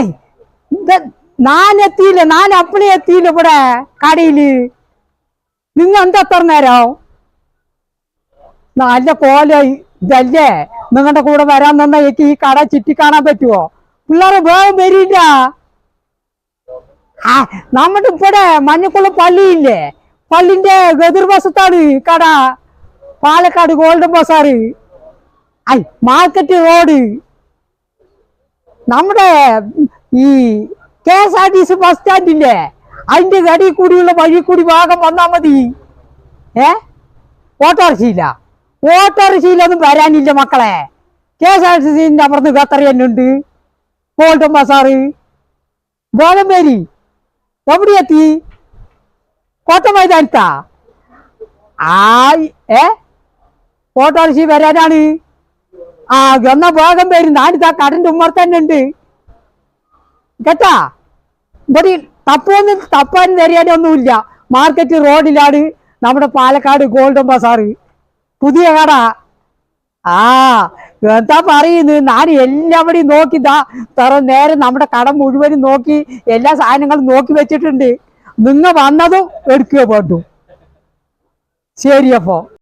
I ഇത് നാനെത്തിയില്ല ഞാൻ എത്തിയില്ല ഇവിടെ കടയിൽ? നിങ്ങ എന്താ എത്ര നേരം? നല്ല കോല ഇതല്ലേ? നിങ്ങളുടെ കൂടെ വരാൻ തന്ന എനിക്ക് ഈ കട ചുറ്റി കാണാൻ പറ്റുമോ പിള്ളേരെ വേഗം വരില്ല. ആ നമ്മുടെ ഇവിടെ മഞ്ഞക്കുളം പള്ളിയില്ലേ? പള്ളിന്റെ എതിർവശത്താണ് കട. Palakkad golden bazaar. I market road. നമ്മുടെ ഈ K S R T C bus സ്റ്റാൻഡില്ലേ അതിന്റെ കടി കൂടിയുള്ള വഴി കൂടി ഭാഗം വന്നാ മതി. ഏ? ഓട്ടോറിക്ഷയില്ല ഓട്ടോറിക്ഷയിലൊന്നും വരാനില്ല മക്കളെ. കെ എസ് ആർ ടി സിന്റെ അപ്പുറത്ത് ഖത്തർ തന്നെ ഉണ്ട്. ഗോൾഡൻ ബസാറ് വരി എവിടെ എത്തി കോട്ട മൈതാനത്താ? ആ ഏ? ഓട്ടോറിക്ഷ വരാനാണ്. ആ എന്നാ വേഗം വരും. നാടിതാ കടന്റെ ഉമ്മർ തന്നെ ഉണ്ട്. കേട്ടാ? ഇവിടെ തപ്പൊന്നും തപ്പാൻ തരിയാനൊന്നുമില്ല മാർക്കറ്റ് റോഡിലാണ് നമ്മുടെ പാലക്കാട് ഗോൾഡൻ ബസാറ്. പുതിയ കട. ആ എന്താ പറയുന്നത് ഞാൻ എല്ലാവടെയും നോക്കിതാ തറ നേരെ നമ്മുടെ കട മുഴുവനും നോക്കി എല്ലാ സാധനങ്ങളും നോക്കി വെച്ചിട്ടുണ്ട്. നിങ്ങ വന്നതും എടുക്കുക പോട്ടു ശരി അപ്പോ.